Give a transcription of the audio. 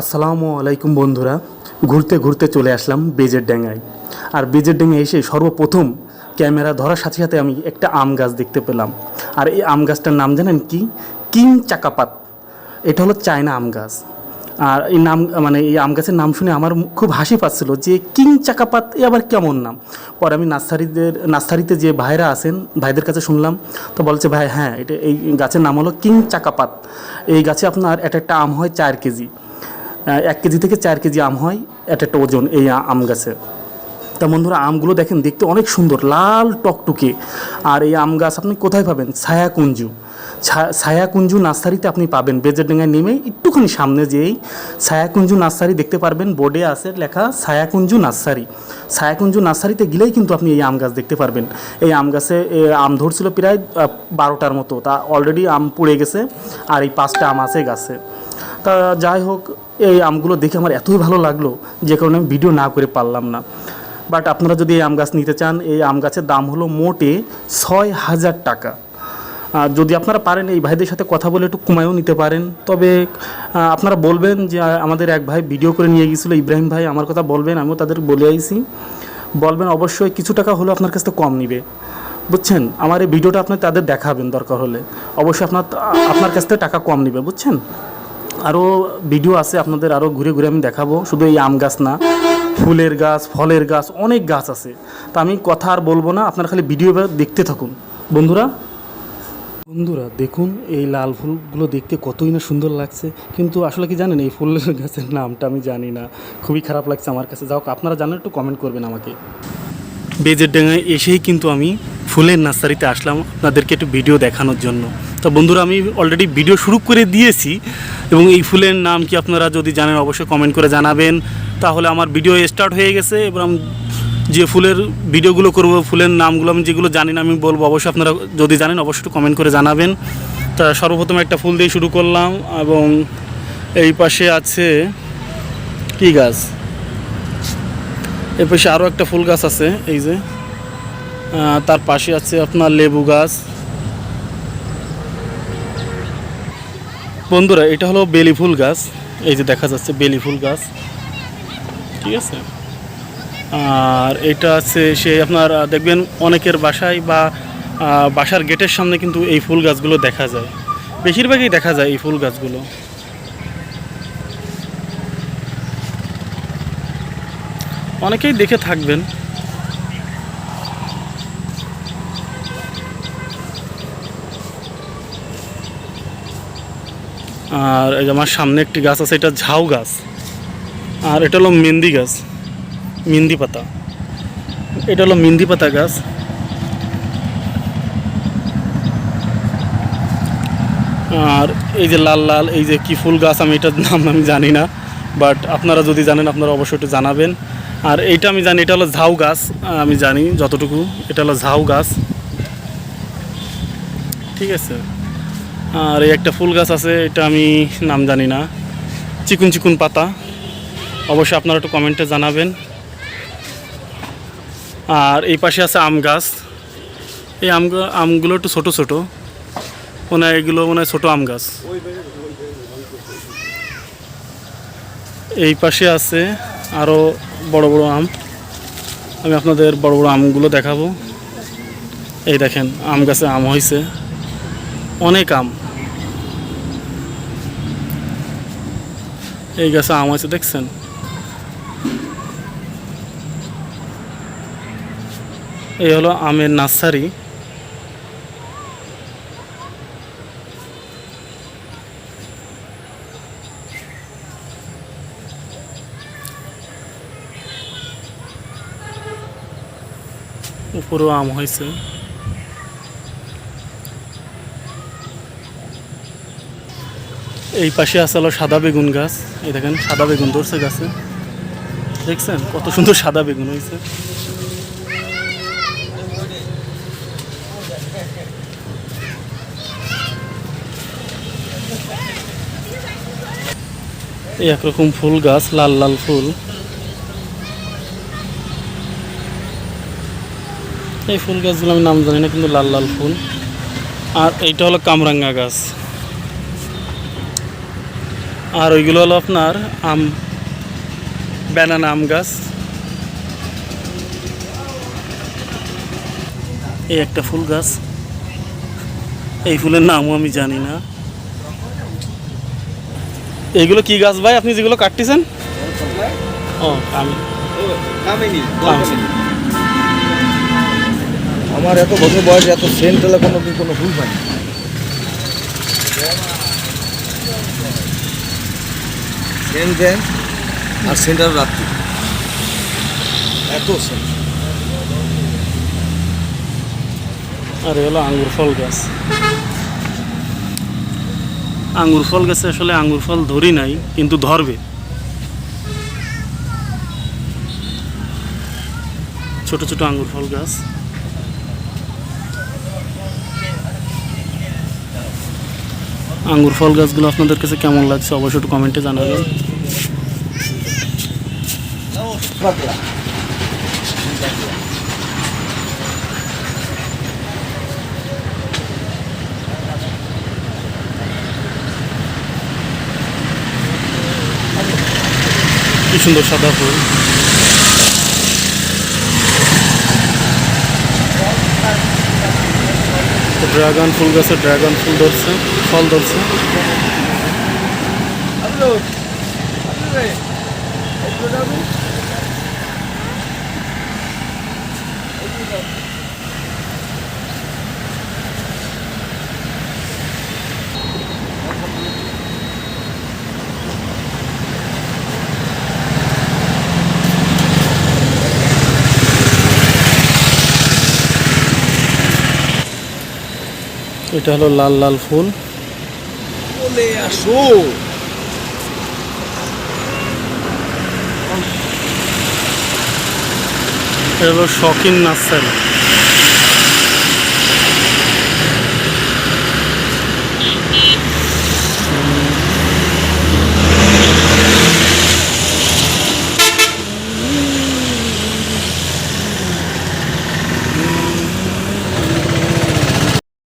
আসসালামু আলাইকুম বন্ধুরা। ঘুরতে ঘুরতে চলে আসলাম বেজের ড্যাঙ্গায় আর বেজের ড্যাঙ্গায় এসে সর্বপ্রথম ক্যামেরা ধরার সাথে সাথে আমি একটা আম গাছ দেখতে পেলাম। আর এই আম গাছটার নাম জানেন কি? কিং চাকাপাত। এটা হলো চায়না আম গাছ। আর এই নাম মানে এই আম গাছের নাম শুনে আমার খুব হাসি পাচ্ছিল যে কিং চাকাপাত এ আবার কেমন নাম? পরে আমি নার্সারিদের, নার্সারিতে যে ভাইরা আছেন, ভাইদের কাছে শুনলাম। তো বলছে, ভাই হ্যাঁ এটা এই গাছের নাম হলো কিং চাকাপাত। এই গাছে আপনার এক একটা আম হয় চার কেজি। এক কেজি থেকে চার কেজি আম হয় এক একটা ওজন এই আম গাছে। তা বন্ধুরা, আমগুলো দেখেন, দেখতে অনেক সুন্দর, লাল টকটুকে। আর এই আম গাছ আপনি কোথায় পাবেন? ছায়াকুঞ্জু। ছায়াকুঞ্জু নার্সারিতে আপনি পাবেন। বেজেরডেঙ্গায় নেমে একটুখানি সামনে যেয়েই ছায়াকুঞ্জু নার্সারি দেখতে পারবেন। বোর্ডে আছে লেখা, ছায়াকুঞ্জু নার্সারি। ছায়াকুঞ্জু নার্সারিতে গেলেই কিন্তু আপনি এই আম গাছ দেখতে পারবেন। এই আম গাছে আম ধরছিল প্রায় বারোটার মতো। তা অলরেডি আম পুড়ে গেছে, আর এই পাঁচটা আম আছে গাছে। তা যাই হোক, এই আমগুলো দেখে আমার এতই ভালো লাগল যে কারণে আমি ভিডিও না করে পারলাম না। বাট আপনারা যদি এই আম গাছ নিতে চান, এই আম গাছের দাম হলো মোটে ছয় হাজার টাকা। যদি আপনারা পারেন, এই ভাইদের সাথে কথা বলে একটু কমায়ও নিতে পারেন। তবে আপনারা বলবেন যে আমাদের এক ভাই ভিডিও করে নিয়ে গিয়েছিল, ইব্রাহিম ভাই আমার কথা বলবেন, আমিও তাদের বলে আইছি। বলবেন, অবশ্যই কিছু টাকা হলেও আপনার কাছ থেকে কম নিবে। বুঝছেন? আমার এই ভিডিওটা আপনি তাদের দেখাবেন দরকার হলে। অবশ্যই আপনার আপনার কাছ থেকে টাকা কম নিবে, বুঝছেন? আরও ভিডিও আছে, আপনাদের আরও ঘুরে ঘুরে আমি দেখাবো। শুধু এই আম গাছ না, ফুলের গাছ, ফলের গাছ, অনেক গাছ আছে। তা আমি কথা আর বলব না, আপনারা খালি ভিডিও দেখতে থাকুন। বন্ধুরা বন্ধুরা, দেখুন এই লাল ফুলগুলো দেখতে কতই না সুন্দর লাগছে। কিন্তু আসলে কি জানেন, এই ফুলের গাছের নামটা আমি জানি না। খুবই খারাপ লাগছে আমার কাছে। যাও আপনারা জানেন, একটু কমেন্ট করবেন আমাকে। বেজের ডাঙায় এসেই কিন্তু আমি ফুলের নার্সারিতে আসলাম আপনাদেরকে একটু ভিডিও দেখানোর জন্য। তো বন্ধুরা, আমি অলরেডি ভিডিও শুরু করে দিয়েছি। এবং এই ফুলের নাম কি আপনারা যদি জানেন অবশ্যই কমেন্ট করে জানাবেন। তাহলে আমার ভিডিও স্টার্ট হয়ে গেছে, এবং আমি যে ফুলের ভিডিওগুলো করব, ফুলের নামগুলো আমি যেগুলো জানি না, আমি বলব অবশ্যই আপনারা যদি জানেন অবশ্যই কমেন্ট করে জানাবেন। তা সর্বপ্রথম একটা ফুল দিয়ে শুরু করলাম, এবং এই পাশে আছে কি গাছ? এর পাশে আরও একটা ফুল গাছ আছে, এই যে। তার পাশে আছে আপনার লেবু গাছ। বন্ধুরা, এটা হলো বেলি ফুল গাছ। এই যে দেখা যাচ্ছে বেলি ফুল গাছ। ঠিক আছে? আর এটা আছে সে আপনার দেখবেন অনেকের বাসায় বা বাসার গেটের সামনে কিন্তু এই ফুল গাছগুলো দেখা যায়। বেশিরভাগই দেখা যায় এই ফুল গাছগুলো। অনেকেই দেখে থাকবেন। আর এই যে আমার সামনে একটি গাছ আছে, এটা ঝাউ গাছ। আর এটা হলো মেহেন্দি গাছ, মেহেন্দি পাতা। এটা হলো মেহেন্দি পাতা গাছ। আর এই যে লাল লাল, এই যে কি ফুল গাছ, আমি এটার নাম আমি জানি না বাট আপনারা যদি জানেন, আপনারা অবশ্যই একটু জানাবেন। আর এইটা আমি জানি, এটা হলো ঝাউ গাছ, আমি জানি যতটুকু, এটা হলো ঝাউ গাছ। ঠিক আছে? আর এই একটা ফুল গাছ আছে, এটা আমি নাম জানি না। চিকুন চিকুন পাতা। অবশ্যই আপনারা একটু কমেন্টে জানাবেন। আর এই পাশে আছে আম গাছ। এই আম আমগুলো একটু ছোটো ছোটো। মনে হয় এগুলো মনে হয় ছোটো আম গাছ। এই পাশে আছে আরও বড় বড় আম। আমি আপনাদের বড় বড় আমগুলো দেখাবো। এই দেখেন, আম গাছে আম হয়েছে অনেক আম। এই গাছে আম আছে দেখছেন? এই হলো আমের নার্সারি। উপরেও আম হয়েছে। এই পাশে আছে হলো সাদা বেগুন গাছ। এই দেখেন, সাদা বেগুন ধরছে গাছে। দেখছেন? কত সুন্দর সাদা বেগুন হয়েছে। এই একরকম ফুল গাছ, লাল লাল ফুল। এই ফুল গাছগুলো আমি নাম জানি না, কিন্তু লাল লাল ফুল। আর এইটা হলো কামরাঙ্গা গাছ। আর ওইগুলো হলো আপনার আম ব্যানানা আম গাছ। এই একটা ফুল গাছ। এই ফুলের নামও আমি জানি না। এইগুলো কি গাছ ভাই? আপনি যেগুলো কাটতেছেন? ও। আমার এত বছর বয়স এত সেন্ট্রালে কোনো কোনো ফুল পাইনি সেন্ট দেন আর সেন্টার রাত্রি। এত সেন্ট আর হলো আঙ্গুর ফল গাছ। আঙ্গুর ফল গাছে আসলে আঙ্গুর ফল ধরি নাই, কিন্তু ধরবে। ছোট ছোট আঙ্গুর ফল গাছ। আঙ্গুর ফল গাছগুলো আপনাদের কাছে কেমন লাগছে অবশ্যই একটু কমেন্টে জানাবেন। কি সুন্দর সাদা ফুল। ড্রাগন ফুল গাছে ড্রাগন ফুল ধরছে ফল ধরছে। এটা হলো লাল লাল ফুল। চলে আসো। এটা হলো শখিন নার্সারি